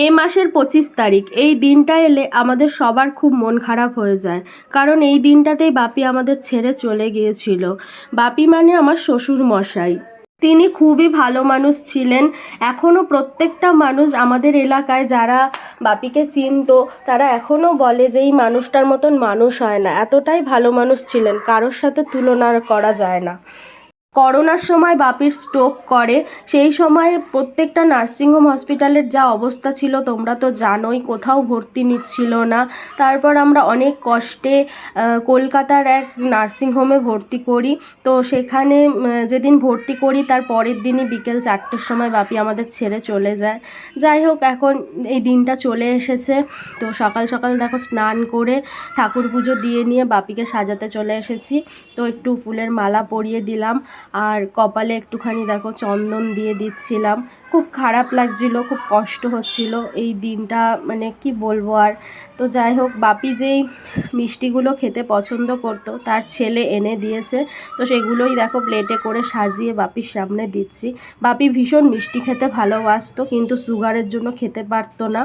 মে মাসের পঁচিশ তারিখ। এই দিনটা এলে আমাদের সবার খুব মন খারাপ হয়ে যায়। কারণ এই দিনটাতেই বাপি আমাদের ছেড়ে চলে গিয়েছিল। বাপি মানে আমার শ্বশুর মশাই। তিনি খুবই ভালো মানুষ ছিলেন। এখনও প্রত্যেকটা মানুষ আমাদের এলাকায় যারা বাপিকে চিনতো, তারা এখনও বলে যে এই মানুষটার মতন মানুষ হয় না। এতটাই ভালো মানুষ ছিলেন, কারোর সাথে তুলনা করা যায় না। করোনার সময় বাপির স্ট্রোক করে, সেই সময়ে প্রত্যেকটা নার্সিংহোম হসপিটালের যা অবস্থা ছিল তোমরা তো জানোই, কোথাও ভর্তি নিচ্ছিল না। তারপর আমরা অনেক কষ্টে কলকাতার এক নার্সিংহোমে ভর্তি করি। তো সেখানে যেদিন ভর্তি করি, তার পরের দিনই বিকেল চারটের সময় বাপি আমাদের ছেড়ে চলে যায়। যাই হোক, এখন এই দিনটা চলে এসেছে। তো সকাল সকাল দেখো স্নান করে ঠাকুর পুজো দিয়ে নিয়ে বাপিকে সাজাতে চলে এসেছি। তো একটু ফুলের মালা পরিয়ে দিলাম। আর কপালে একটুখানি দেখো চন্দন দিয়ে দিচ্ছিলাম। খুব খারাপ লাগছিল, খুব কষ্ট হচ্ছিল এই দিনটা মানে কি বলব আর। তো যাই হোক, বাপি যেই মিষ্টিগুলো খেতে পছন্দ করতো, তার ছেলে এনে দিয়েছে। তো সেগুলোই দেখো প্লেটে করে সাজিয়ে বাপির সামনে দিচ্ছি। বাপি ভীষণ মিষ্টি খেতে ভালোবাসতো, কিন্তু সুগারের জন্য খেতে পারতো না।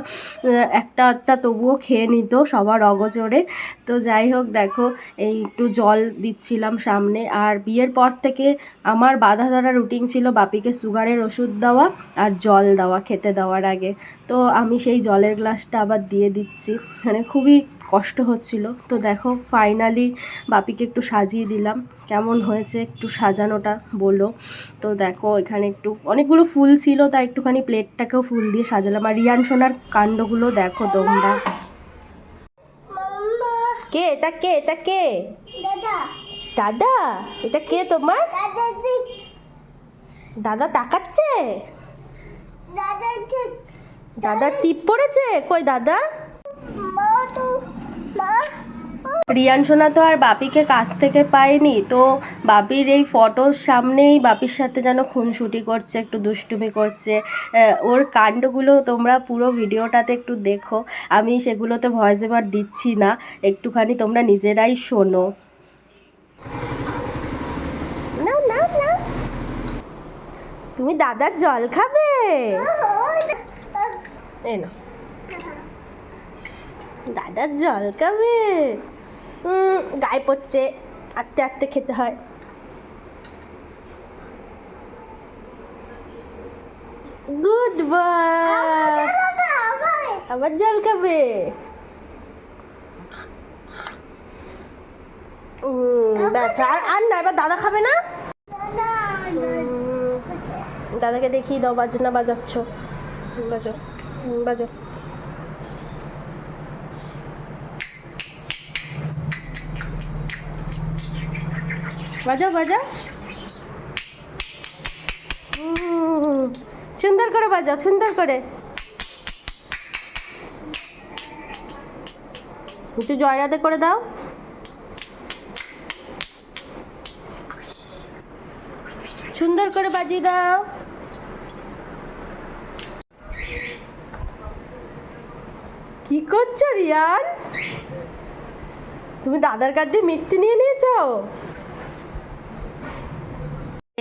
একটা একটা তবুও খেয়ে নিত সবার অগোচরে। তো যাই হোক, দেখো, এই একটু জল দিচ্ছিলাম সামনে। আর বিয়ের পর থেকে আমার বাধা ধরা রুটিন ছিল বাপিকে সুগারের ওষুধ দেওয়া আর জল দেওয়া খেতে দেওয়ার আগে। তো আমি সেই জলের গ্লাসটা আবার দিয়ে দিচ্ছি। মানে খুবই কষ্ট হচ্ছিল। তো দেখো ফাইনালি বাপিকে একটু সাজিয়ে দিলাম। কেমন হয়েছে একটু সাজানোটা বলো। তো দেখো এখানে একটু অনেকগুলো ফুল ছিল তাই একটুখানি প্লেটটাকেও ফুল দিয়ে সাজালাম। আর রিয়ান সোনার কাণ্ডগুলো দেখো তোমরা। কে? এটা কে? এটা কে? দাদা। দাদা এটা কে তোমার? দাদা তাকাচ্ছে? দাদা টিপ পড়েছে? কই দাদা? রিয়ান সোনা তো আর বাপিকে কাছ থেকে পায়নি তো বাপির এই ফটোর সামনেই বাপির সাথে যেন খুনসুটি করছে একটু দুষ্টুমি করছে। ওর কাণ্ডগুলো তোমরা পুরো ভিডিওটাতে একটু দেখো। আমি সেগুলোতে ভয়েস এবার দিচ্ছি না একটুখানি তোমরা নিজেরাই শোনো। না না না তুমি দাদার জল খাবে? এই না দাদার জল খাবে? গায়ে পড়ছে। আস্তে আস্তে খেতে হয়। Good boy. আবার জল খাবে? ব্যাস আর আর না, এবার দাদা খাবে না? দাদাকে দেখিয়ে দাও, বাজনা বাজাচ্ছ। বাজো বাজো। বাজাও বাজাও সুন্দর করে বাজাও সুন্দর করে। একটু জয়রাতে করে দাও। সুন্দর করে বাজিয়ে দাও। কি করছ রিয়ান? তুমি দাদার কাছ দিয়ে মিথ্যে নিয়ে নিয়েছো?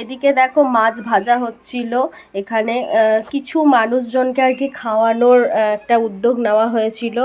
এদিকে দেখো মাছ ভাজা হচ্ছিল। এখানে কিছু মানুষজনকে আর কি খাওয়ানোর একটা উদ্যোগ নেওয়া হয়েছিল।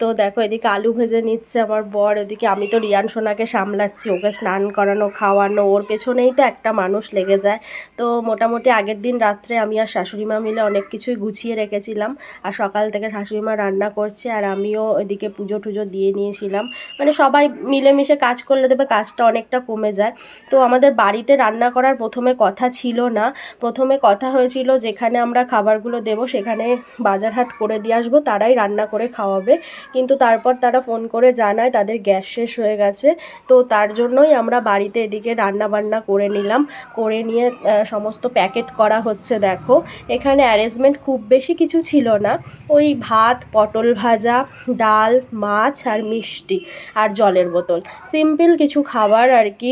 তো দেখো এদিকে আলু ভেজে নিচ্ছে আমার বর, এদিকে আমি তো রিয়ান সোনাকে সামলাচ্ছি, ওকে স্নান করানো, খাওয়ানো, ওর পেছনেই তো একটা মানুষ লেগে যায়। তো মোটামুটি আগের দিন রাত্রে আমি আর শাশুড়ি মা মিলে অনেক কিছুই গুছিয়ে রেখেছিলাম। আর সকাল থেকে শাশুড়ি মা রান্না করছে, আর আমিও এদিকে পুজো টুজো দিয়ে নিয়েছিলাম। মানে সবাই মিলেমিশে কাজ করলে দেবে, কাজটা অনেকটা কমে যায়। তো আমাদের বাড়িতে রান্না করার প্রথমে কথা ছিল না। প্রথমে কথা হয়েছিল যেখানে আমরা খাবারগুলো দেব, সেখানে বাজার হাট করে দিয়ে আসব, তারাই রান্না করে খাওয়াবে। কিন্তু তারপর তারা ফোন করে জানায় তাদের গ্যাস শেষ হয়ে গেছে। তো তার জন্যই আমরা বাড়িতে এদিকে রান্না বান্না করে নিলাম। করে নিয়ে সমস্ত প্যাকেট করা হচ্ছে, দেখো। এখানে অ্যারেঞ্জমেন্ট খুব বেশি কিছু ছিল না। ওই ভাত, পটল ভাজা, ডাল, মাছ আর মিষ্টি আর জলের বোতল। সিম্পল কিছু খাবার আর কি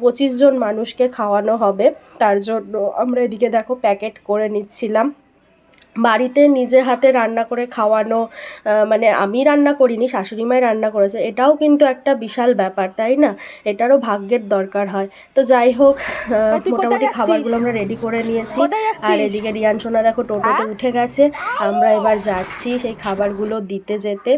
পঁচিশ জন মানুষকে খাওয়ানো হবে। তার জন্য আমরা এদিকে দেখো প্যাকেট করে নিচ্ছিলাম। বাড়িতে নিজে হাতে রান্না করে খাওয়ানো মানে আমি রান্না করিনি শাশুড়ি মাই রান্না করেছে এটাও কিন্তু একটা বিশাল ব্যাপার তাই না? এটারও ভাগ্যের দরকার হয়। তো যাই হোক মোটামুটি খাবারগুলো আমরা রেডি করে নিয়েছি। আর এদিকে রিয়ান সোনা দেখো টোটোতে? উঠে গেছে আমরা এবার যাচ্ছি সেই খাবারগুলো দিতে যেতে।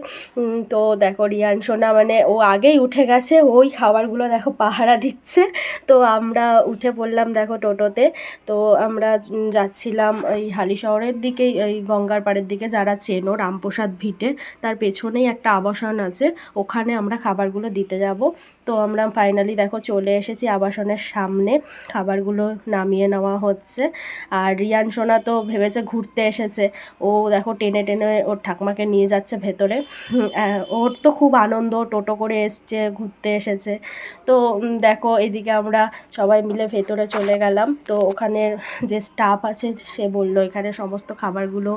তো দেখো রিয়ান সোনা মানে ও আগেই উঠে গেছে ওই খাবারগুলো দেখো পাহারা দিচ্ছে। তো আমরা উঠে পড়লাম দেখো টোটোতে তো আমরা যাচ্ছিলাম এই হালি শহরের দিকেই এই গঙ্গার পাড়ের দিকে যারা চেনো রামপ্রসাদ ভিটে, তার পেছনেই একটা আবাসন আছে। ওখানে আমরা খাবারগুলো দিতে যাব। তো আমরা ফাইনালি দেখো চলে এসেছি আবাসনের সামনে। খাবারগুলো নামিয়ে নেওয়া হচ্ছে। আর রিয়ান সোনা তো ভেবেছে ঘুরতে এসেছে। ও দেখো টেনে টেনে ওর ঠাকমাকে নিয়ে যাচ্ছে ভেতরে। ওর তো খুব আনন্দ। টোটো করে এসছে, ঘুরতে এসেছে। তো দেখো এদিকে আমরা সবাই মিলে ভেতরে চলে গেলাম। তো ওখানে যে স্টাফ আছে, সে বলল, এখানে সমস্ত খাবারগুলো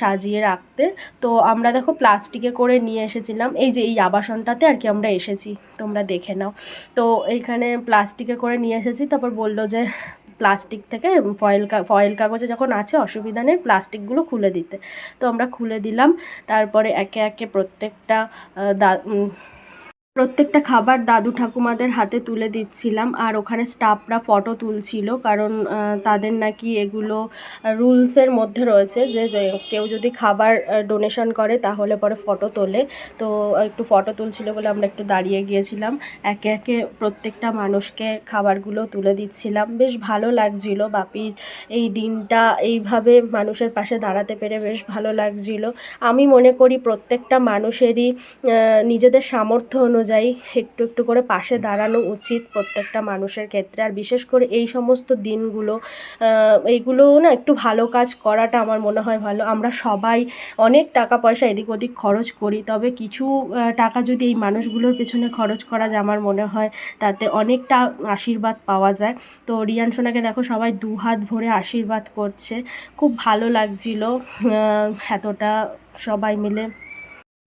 সাজিয়ে রাখতে। তো আমরা দেখো প্লাস্টিকে করে নিয়ে এসেছিলাম। এই যে এই আবাসনটাতে আর কি আমরা এসেছি, তোমরা দেখে নাও। তো এইখানে প্লাস্টিকে করে নিয়ে এসেছি, তারপর বলল যে প্লাস্টিক থেকে ফয়েল ফয়েল কাগজে যখন আছে অসুবিধা নেই প্লাস্টিকগুলো খুলে দিতে। তো আমরা খুলে দিলাম, তারপরে একে একে প্রত্যেকটা দা প্রত্যেকটা খাবার দাদু ঠাকুমাদের হাতে তুলে দিচ্ছিলাম আর ওখানে স্টাফরা ফটো তুলছিল কারণ তাদের নাকি এগুলো রুলসের মধ্যে রয়েছে যে কেউ যদি খাবার ডোনেশন করে তাহলে পরে ফটো তোলে। তো একটু ফটো তুলছিল বলে আমরা একটু দাঁড়িয়ে গিয়েছিলাম। একে একে প্রত্যেকটা মানুষকে খাবারগুলো তুলে দিচ্ছিলাম। বেশ ভালো লাগছিল বাপির এই দিনটা। এইভাবে মানুষের পাশে দাঁড়াতে পেরে বেশ ভালো লাগছিল। আমি মনে করি প্রত্যেকটা মানুষেরই নিজেদের সামর্থ্য একটু একটু করে পাশে দাঁড়ানো উচিত প্রত্যেকটা মানুষের ক্ষেত্রে। আর বিশেষ করে এই সমস্ত দিনগুলো এইগুলো না একটু ভালো কাজ করাটা আমার মনে হয় ভালো। আমরা সবাই অনেক টাকা পয়সা এদিক ওদিক খরচ করি, তবে কিছু টাকা যদি এই মানুষগুলোর পেছনে খরচ করা যায় আমার মনে হয়, তাতে অনেকটা আশীর্বাদ পাওয়া যায়। তো রিয়ান সোনাকে দেখো সবাই দু হাত ভরে আশীর্বাদ করছে। খুব ভালো লাগছিল এতটা সবাই মিলে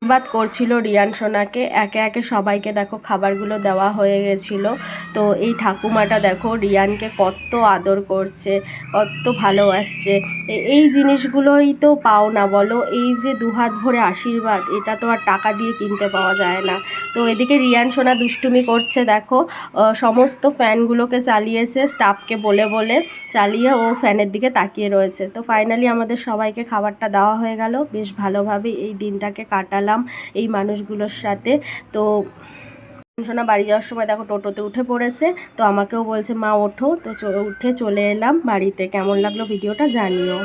আশীর্বাদ করছিল রিয়ান সোনাকে। একে একে সবাইকে দেখো খাবারগুলো দেওয়া হয়ে গেছিল। তো এই ঠাকুমাটা দেখো রিয়ানকে কত আদর করছে, কত ভালোবাসছে। এই জিনিসগুলোই তো পাও না বলো। এই যে দুহাত ভরে আশীর্বাদ, এটা তো আর টাকা দিয়ে কিনতে পাওয়া যায় না। তো এদিকে রিয়ান সোনা দুষ্টুমি করছে দেখো। সমস্ত ফ্যানগুলোকে চালিয়েছে, স্টাফকে বলে বলে চালিয়ে ও ফ্যানের দিকে তাকিয়ে রয়েছে। তো ফাইনালি আমাদের সবাইকে খাবারটা দেওয়া হয়ে গেল। বেশ ভালোভাবে এই দিনটাকে কাটালাম। এই মানুষগুলোর সাথে। তো সোনা বাড়ি যাওয়ার সময় দেখো টোটোতে উঠে পড়েছে, তো আমাকেও বলছে, মা, ওঠো। তো উঠে চলে এলাম বাড়িতে। কেমন লাগল ভিডিওটা জানিও।